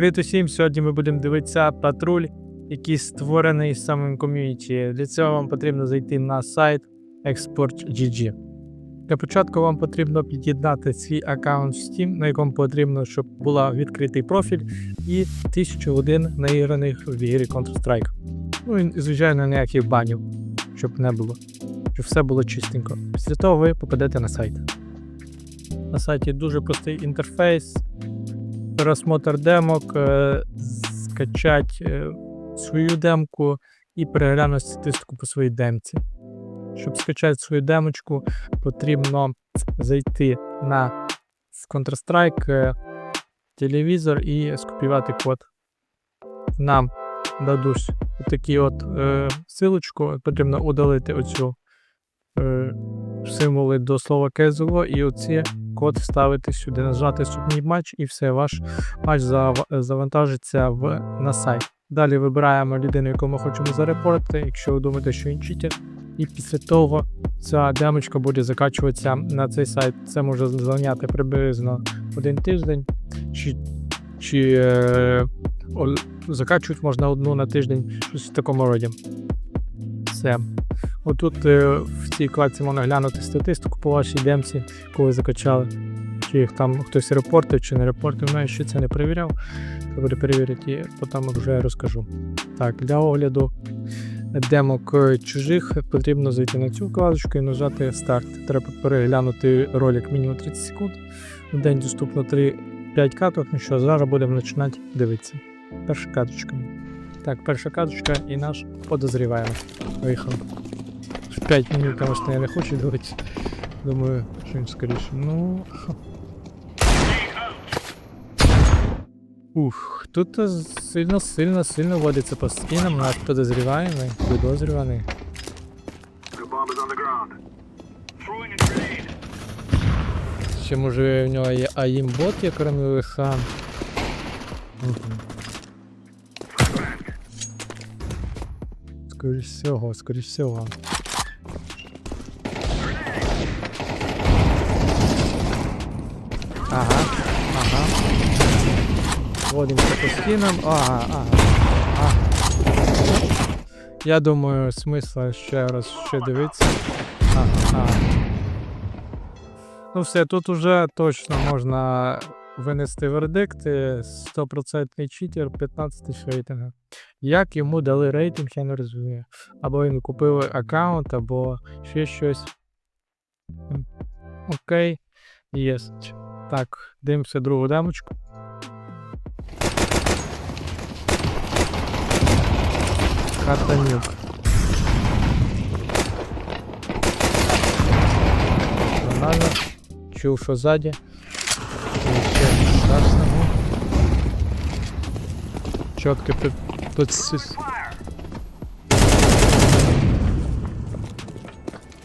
Привіт усім! Сьогодні ми будемо дивитися патруль, який створений самим ком'юніті. Для цього вам потрібно зайти на сайт Export.gg. Для початку вам потрібно під'єднати свій аккаунт в Steam, на якому потрібно, щоб була відкритий профіль і 1000 годин наіграних в ігрі Counter-Strike. Ну і, звичайно, ніяких банів, щоб не було, щоб все було чистенько. Після того ви попадете на сайт. На сайті дуже простий інтерфейс, пересмотр демок, е, скачать е, свою демку і переглянути статистику по своїй демці. Щоб скачати свою демочку, потрібно зайти на Counter-Strike е, телевізор і скопіювати код. Нам дадуть такі от е, силочку, потрібно удалити оцю символи до слова CSGO і оці код вставити сюди, нажати субміт матч і все, ваш матч завантажиться в, на сайт. Далі вибираємо людину, яку ми хочемо зарепортити, якщо ви думаєте, що він читер. І після того ця демочка буде закачуватися на цей сайт. Це може зайняти приблизно один тиждень. Чи, чи е, о, закачувати можна одну на тиждень, щось в такому роді. Все. Отут е, в цій вкладці можна глянути статистику по вашій демці, коли закачали. Чи їх там хтось репортив, чи не репортив. Ну, я ще це не перевіряв. Треба перевірити, і потім вже розкажу. Так, для огляду демок е, чужих потрібно зайти на цю вкладочку і нажати старт. Треба переглянути ролик мінімум 30 секунд. В день доступно 3-5 каток. Ну що, зараз будемо починати дивитися. Перша каточка. Так, перша каточка і наш подозріваємо. Виїхав. В 5 минут, конечно, я не хочу дивитися. Думаю, він скоріше. Ну. Ух, тут сильно, сильно, сильно водиться по скинам, наш. Throwing a grenade. Ще може в нього є АІМ-бот, як крім ВХ. Скоріш всього, скоріш всього. Водимося по стінам. Ага, ага. ага. Я думаю, смисла ще раз ще дивитися. Ага. Ну все, тут уже точно можна винести вердикт. е, 100% читер, 15 рейтинга. Як йому дали рейтинг, я не розумію. Або він купив аккаунт, або ще щось. Окей. Єсть. Так, дивимося другу демочку. Катанюк. Нормально. Чув, що ззаді. Нічого страшного. Чітко тут, тут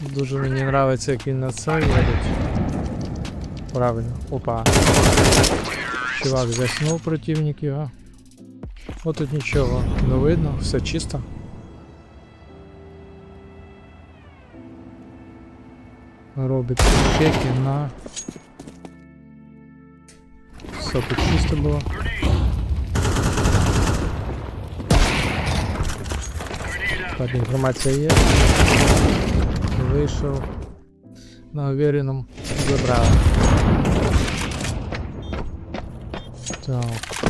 Дуже мені подобається, як він на це їдеть. Правильно. Опа. Чувак заснув противників, а. О тут нічого не видно, все чисто. Робить чеки на. Все тут чисто було. Так, інформація є. Вийшов. На уверенном забрав. Так.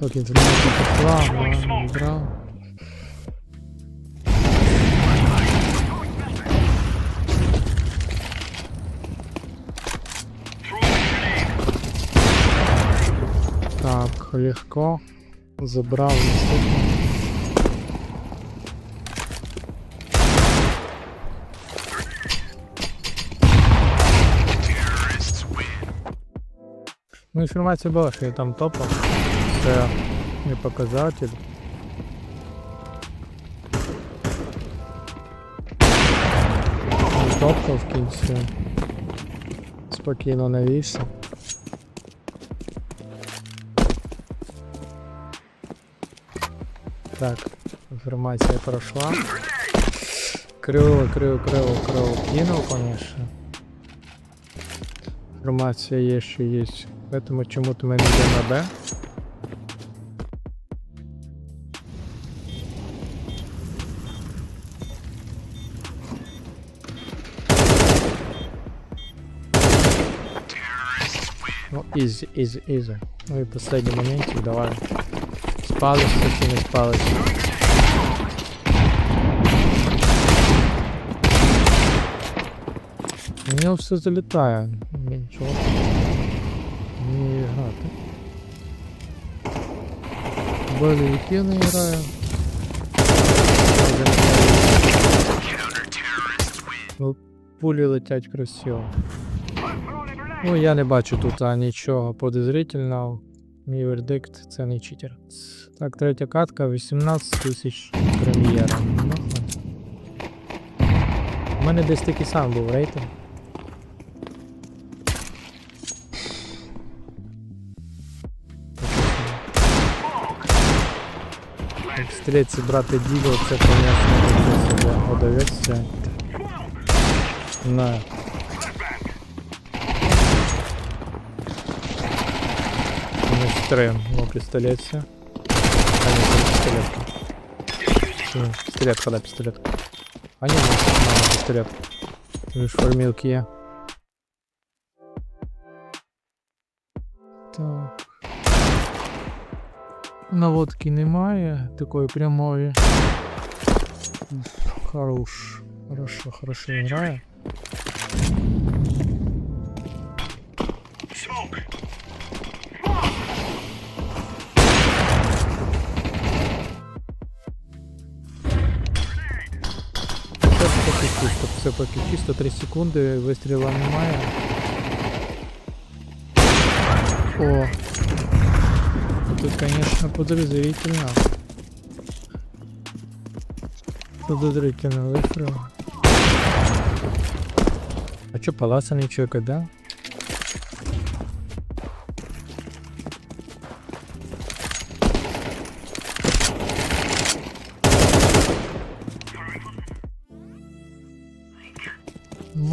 Так, інформація пішла, забрав. Так, легко. Забрав наступний. Ну, інформація була, що я там топав. Це не показатель. Топав в кінці. Спокійно навівся. Так, інформація пройшла. Криво, криво, криво, криво кинув, конечно. Інформація є, що є. Поэтому чому-то ми не йдемо на Б. Ну, ізі, ізі, ізі. Ну і последній моментик, давай. Спались, чи не спались. У нього все залітає. Нічого. Не грати. Боевики не грає. Ну, пулі летять красиво. Ну, я не бачу тут нічого подозрительного. Мій вердикт це не читер. Так, третя катка, 18 тисяч прем'єра. Ну, У мене десь такий сам був рейтинг. Стріляться брати діло, це, конечно, таке себе одоветься. На. Не стрим, ну пистолется. А не, это пистолетка. Ні, Пистолетка, да, пистолетка. А не, не, не, пистолет. Лишь формилки є. Так. Наводки немає такої прямої. Хорош. Хорошо, хорошо грає. 103 секунди, вистріла немає. О! Тут, конечно, подозрительно. Подозрительно выстрел. А чё, поласанный человек, да?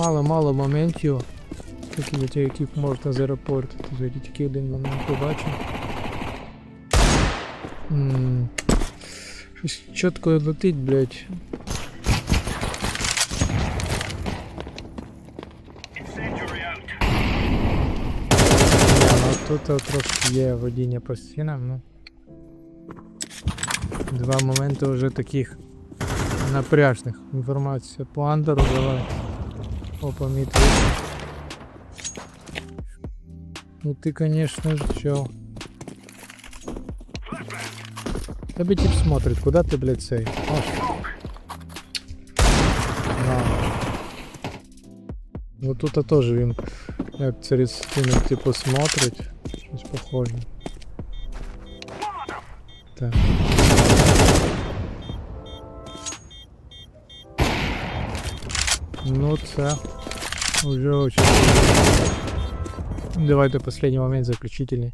Мало-мало моментів, таких, яких можна зарепортити. Звідти тільки один момент побачив. Щось чітко летить, блядь. Ну тут трошки є водіння по стінам, ну. Два моменти вже таких напряжних. Інформація по андеру давай. Опа, мід вийшов. Ну ти, конечно же, чё? Тебе тип смотрит, куда ты, блядь, цей? Аж. На. Ну тут теж він як через стіну типу смотрить. Щось похоже. Так. Ну це уже очень. Давайте последний момент заключительный.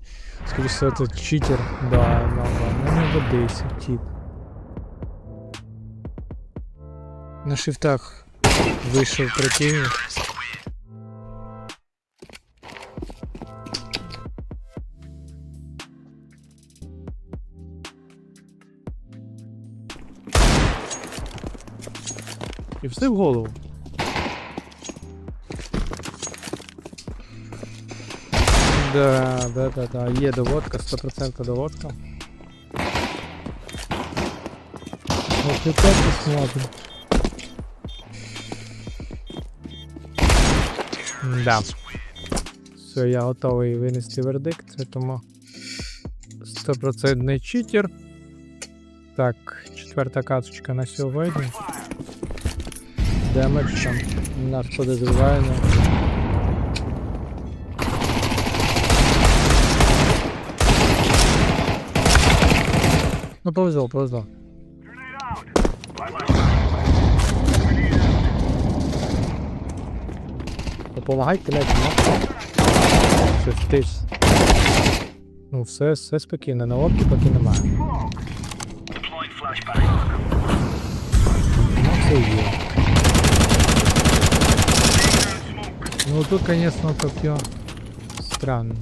Скорее всего, это читер. Да, да, да. Ну не годися, тип. На шифтах вийшов противник. І все голову. Да, да, да, да. Є доводка, 100% доводка. Вот и так. Да. Все, я готовий винести вердикт, тому 100% читер. Так, четверта каточка на сьогодні. Демедж там нас подозріває. Ну повезло, повезло. Grenade out. Grenade out. Допомагай, блядь, ну. Все, втиш. Ну все, все спокійно, на опті поки немає. Deploying flashbang. Ну все є. Smoke. Ну тут, конечно, копье. странно.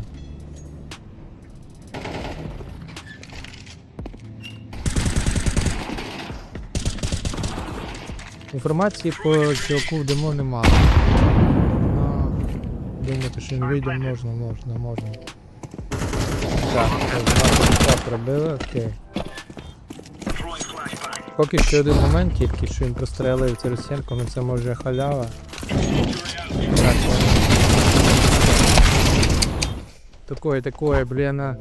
Інформації по чуваку в демо немає. Ну, думати, що він вийде можна, можна, можна. Так, так, пробили, окей. Поки що один момент, тільки що він прострелив через стінку, ну це може халява. Так. Такое, такое, блін.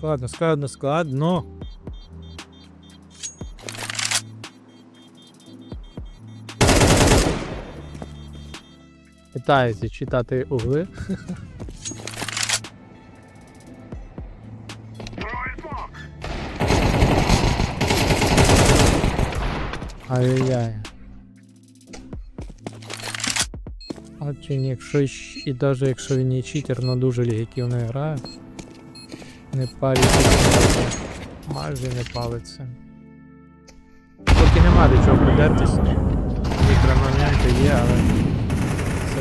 Складно, складно, складно. Питаюся читати угли. Ай-яй-яй. А чи ні, якщо і навіть якщо він не читер, але дуже легітимно грає. Не палиться. Майже не палиться. Поки нема до чого придертися. Мікромоменти є, але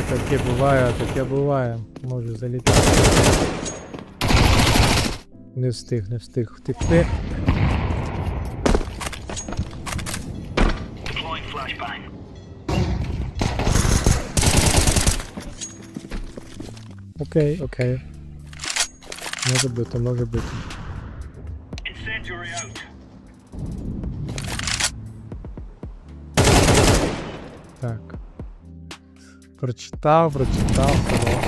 це таке буває, таке буває. Може залітати. Не встиг, не встиг втекти. Окей, окей. Може бути, може бути. Incendiary out. Так. Прочитав, прочитав. хорош.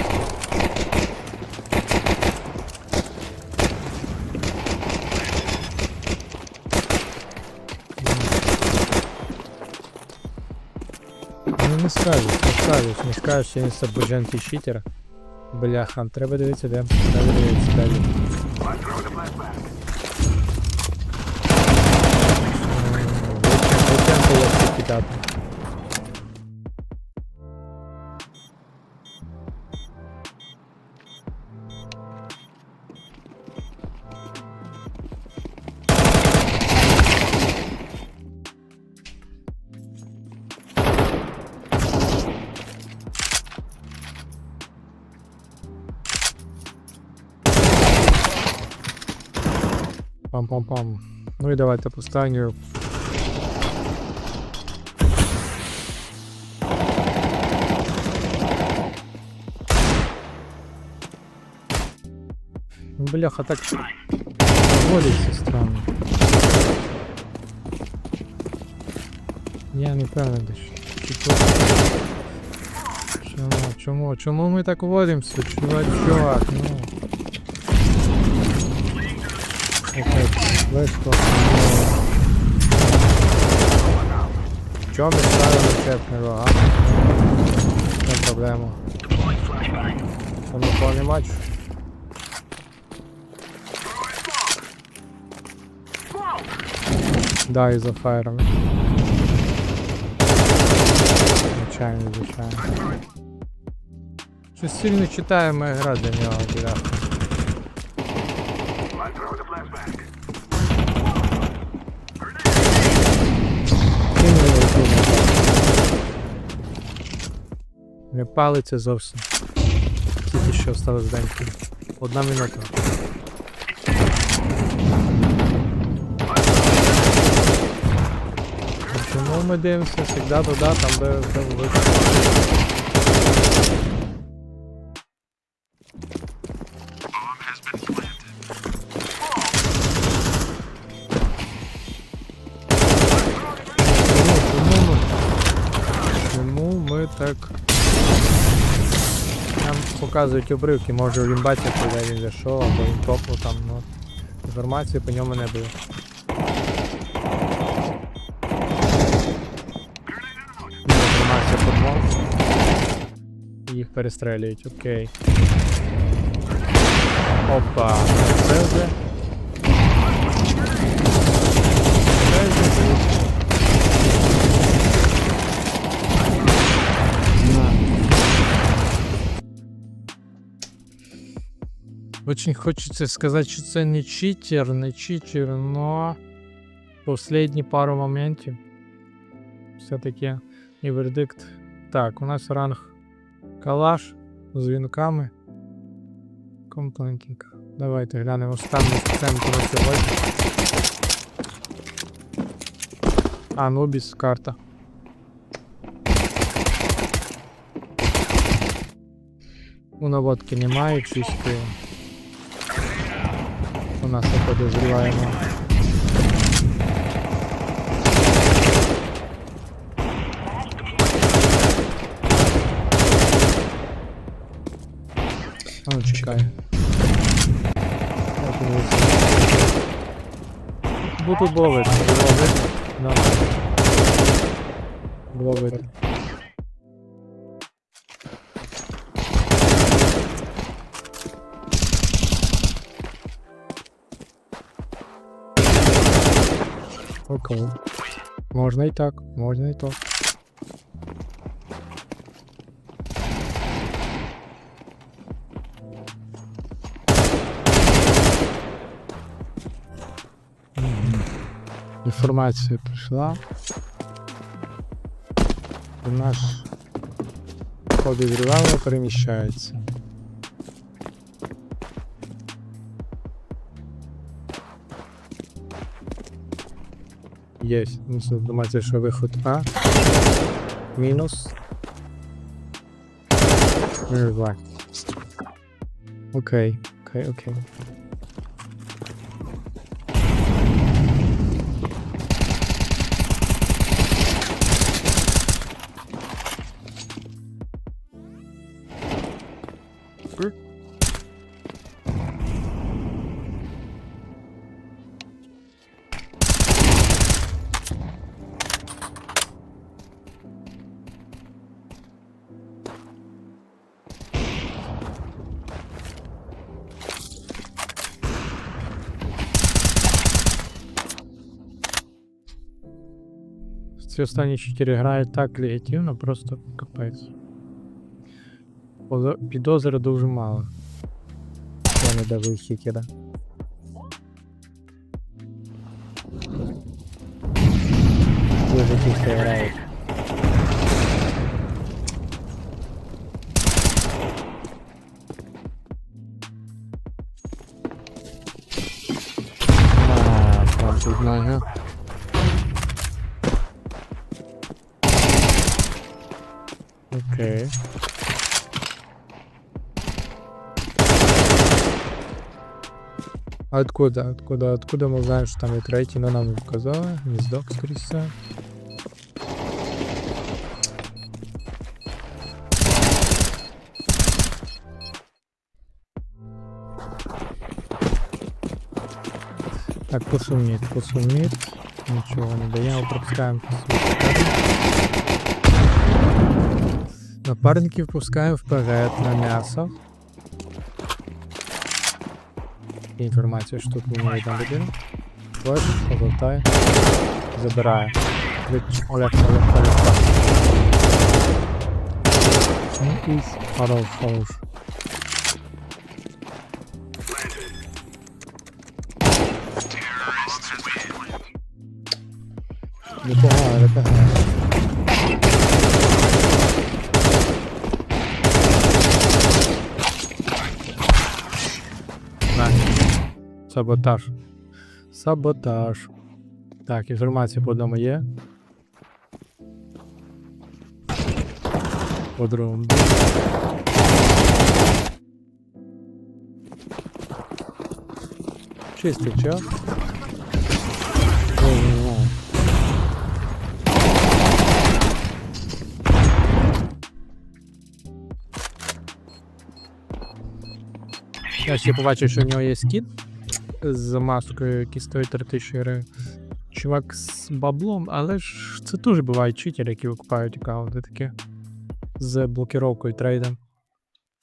Ну не скажеш, не скажеш, не скажеш, що він сабуджент і читер. Бляха, треба дивитися, де. Треба дивитися далі. Витягнути як кидати. Пам-пам-пам. Ну і давайте Ну, Бляха, так водиться странно. Я не певний, що-. Чому, чому, чому ми так водимося, чувак, ну. Легко. Чому ми ставили чепнеру, а? Не проблема. Там повний матч. Да, і за фаєрами. Звичайно, звичайно. Щось сильно читає моя гра для нього, бляха. Не палиться зовсім. Тільки що осталось деньки. Одна минута. Чому ми дивимося завжди туди, там де, де вийшло. Показують обривки, може він бачив, куди він зайшов, або він топнув там, ну. Інформації по ньому не було. Інформація по. Їх перестрелюють, окей. Опа, це вже. Це вже. Очень хочеться сказати, що це не читер, не читер, но последні пару моментів. Все-таки і вердикт. Так, у нас ранг калаш з вінками. Комплентінг. Давайте глянемо останню сценку на сьогодні. Анубіс карта. У наводки немає, чисто. Нас не подозріваємо. А ну чекай. Я видно, було видно. Да. Було Окей. Можна і так, можна і так. Інформація прийшла. Наш подозріваний переміщається. Есть. Нужно думать, що виход А. Мінус. Мінус 2. Окей, окей, окей. Ці останні 4 грають так креативно, просто капець. Поза- Підозри дуже мало. Я не давив хікера. Дуже тихо грають. А, там тут знаю. Окей. А откуда? Откуда? Откуда мы знаем, что там и третий? Но нам не показали. Гнездок, скорее всего. Так, посумнит, посумнит. Ничего не даємо, пропускаємо. Напарників пускаємо вперед на м'ясо. Інформація, що тут мені там людина. Ось, повертає. Забирає. Олег, Олег, Олег. Ну, Хорош, хорош. Непогано, непогано. Так. Саботаж. Саботаж. Так, інформація по одному є. По другому. Чистий чо? Я ще побачив, що в нього є скін з маскою, який стоїть 3000 гривень. Чувак з баблом, але ж це теж бувають читери, які викупають аккаунти такі з блокіровкою трейдом.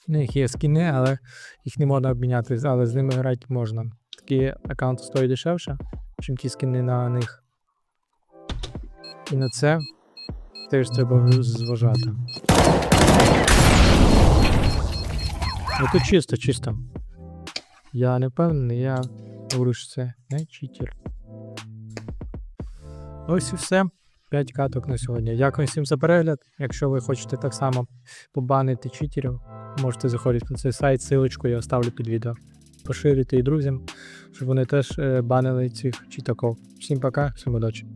У них є скіни, але їх не можна обміняти, але з ними грати можна. Такі аккаунти стоять дешевше, ніж ті скіни на них. І на це теж треба зважати. Ну тут чисто, чисто. Я не впевнений, я говорю, що це не читер. Ось і все. 5 каток на сьогодні. Дякую всім за перегляд. Якщо ви хочете так само побанити читерів, можете заходити на цей сайт, силочку я оставлю під відео. Поширюйте і друзям, щоб вони теж е, банили цих читаков. Всім пока, всім удачі.